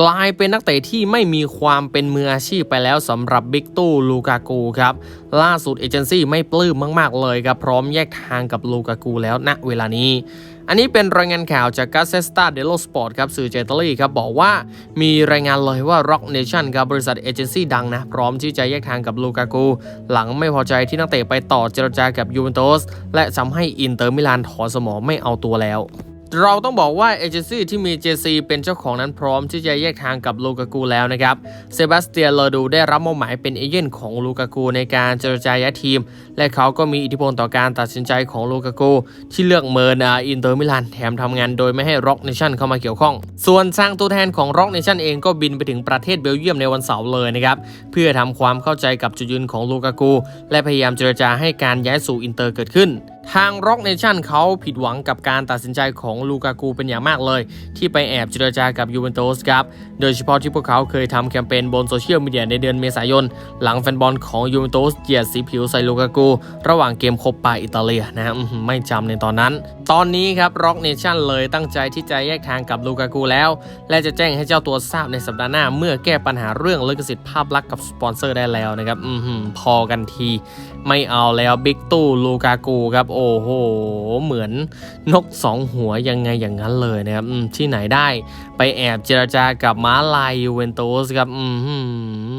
กลายเป็นนักเตะที่ไม่มีความเป็นมืออาชีพไปแล้วสำหรับบิ๊กตู้ลูกากูครับ ล่าสุดเอเจนซี่ไม่ปลื้มมาก ๆ เลยครับ พร้อมแยกทางกับลูกากูแล้วณเวลานี้ อันนี้เป็นรายงานข่าวจากกาเซสตาเดโลสปอร์ตครับสื่อเจตลีครับ บอกว่ามีรายงานเลยว่า Rock Nation ครับบริษัทเอเจนซี่ดังนะ พร้อมที่จะแยกทางกับลูกากู หลังไม่พอใจที่นักเตะไปต่อเจรจากับยูเวนตุสและทำให้อินเตอร์มิลานถอนสมองไม่เอาตัวแล้ว เราต้องบอกว่าเอเจนซี่ที่มี JC เป็นเจ้าของนั้นพร้อมที่จะแยกทางกับลูกากูแล้วนะครับ เซบาสเตียนลอดูได้รับมอบหมายเป็นเอเย่นของลูกากูในการเจรจาย้ายทีม และเขาก็มีอิทธิพลต่อการตัดสินใจของลูกากูที่เลือกเมินอินเตอร์มิลานแถมทำงานโดยไม่ให้ร็อกเนชั่นเข้ามาเกี่ยวข้อง ส่วนสร้างตัวแทนของร็อกเนชั่นเองก็บินไปถึงประเทศเบลเยียมในวันเสาร์เลยนะครับเพื่อทำความเข้าใจกับจุดยืนของลูกากูและพยายามเจรจาให้การย้ายสู่อินเตอร์เกิดขึ้น ทางร็อกเนชั่นเขาผิดหวังกับการตัดสินใจของลูกากูเป็นอย่างมากเลย ที่ไปแอบเจรจากับยูเวนตุสครับ โดยเฉพาะที่พวกเขาเคยทำแคมเปญบนโซเชียลมีเดียในเดือนเมษายน หลังแฟนบอลของยูเวนตุสเหยียดสีผิวใส่ลูกากู ระหว่างเกมคบปาอิตาเลียนะฮะไม่จำในตอนนั้น ตอนนี้ครับร็อกเนชั่นเลยตั้งใจที่จะแยกทางกับลูกากูแล้ว และจะแจ้งให้เจ้าตัวทราบในสัปดาห์หน้า เมื่อแก้ปัญหาเรื่องลิขสิทธิ์ภาพลักษณ์กับสปอนเซอร์ได้แล้วนะครับอพอกันที ไม่เอาแล้วบิ๊กตู้ลูกากูครับโอ้โห เหมือนนกสองหัวยังไงอย่างนั้นเลยนะครับที่ไหนได้ไปแอบเจรจากับม้าลายยูเวนตุสครับอืม